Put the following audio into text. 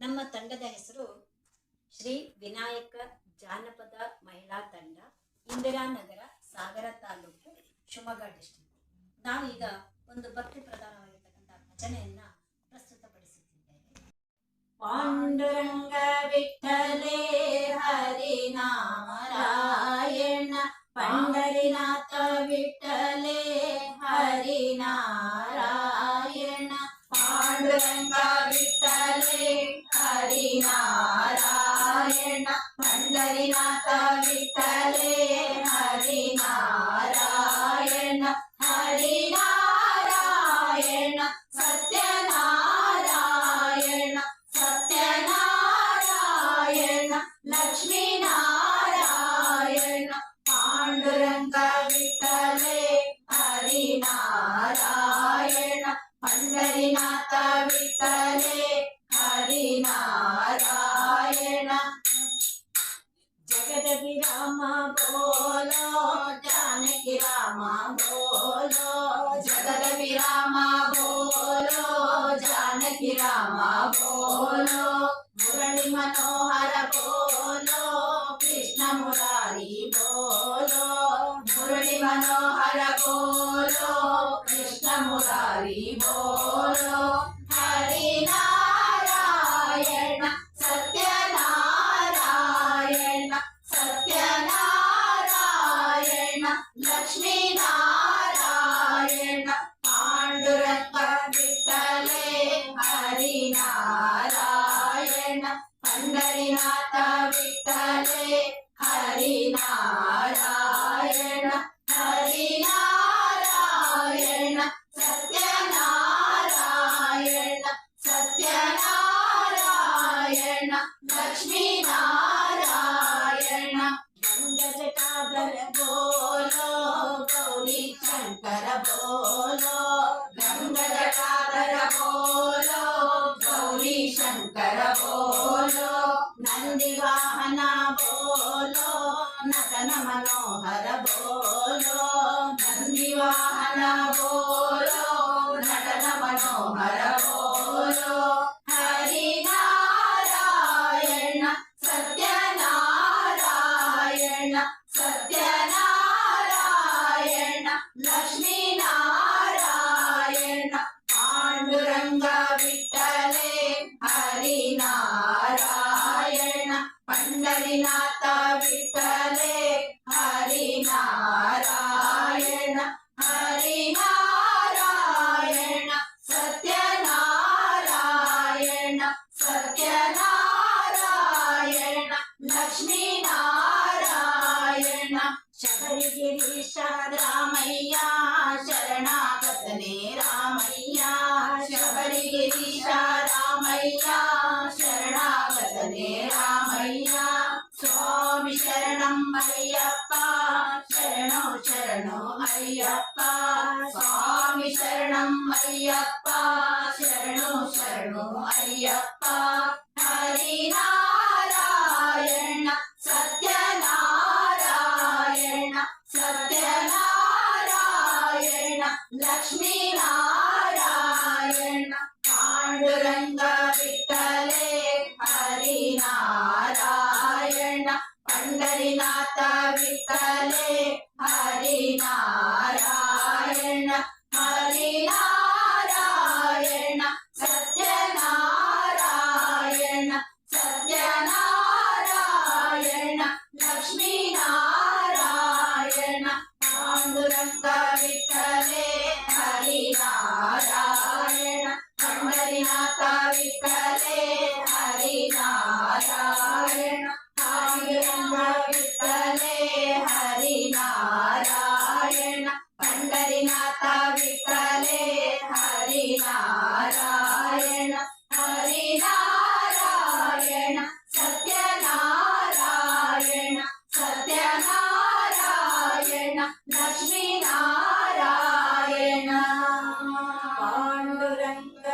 ನಮ್ಮ ತಂಡದ ಹೆಸರು ಶ್ರೀ ವಿನಾಯಕ ಜಾನಪದ ಮಹಿಳಾ ತಂಡ ಇಂದಿರಾನಗರ ಸಾಗರ ತಾಲೂಕು, ಶಿವಮೊಗ್ಗ ಡಿಸ್ಟ್ರಿಕ್ಟ್ ನಾವೀಗ ಒಂದು ಭಕ್ತಿ ಪ್ರಧಾನವಾಗಿರ್ತಕ್ಕಂಥ ಭಜನೆಯನ್ನ ಪ್ರಸ್ತುತಪಡಿಸುತ್ತಿದ್ದೇವೆ. ಪಾಂಡುರಂಗ ವಿಠಲೇ ಹರಿನಾಮ ರಾಯಣ பண்டரிநாத விட்டலே ஹரிநாராயண ஜெகதபி ராம போலோ ஜானகி ராம రామ బోలో జగదపి రామ బోలో జానకి రామ బోలో మురళి మనోహర బోలో కృష్ణ మురారి బోలో మురళి మనోహర బోలో కృష్ణ మురారి బోలో. బోలో గంగజటాదర బోలో గౌరీ శంకర బోలో నంది వాహన బోలో నటన మనోహర బోలో. ஐயப்பா சரணோ சரணோ ஐயப்பா சுவாமி சரணம் ஐயப்பா சரணோ சரணோ ஐயப்பா ஹரிநாராயண சத்யநாராயண சத்யநாராயண லக்ஷ்மி पंढरीनाथ विठ्ठले हरिनारायण हरिनारायण சங்க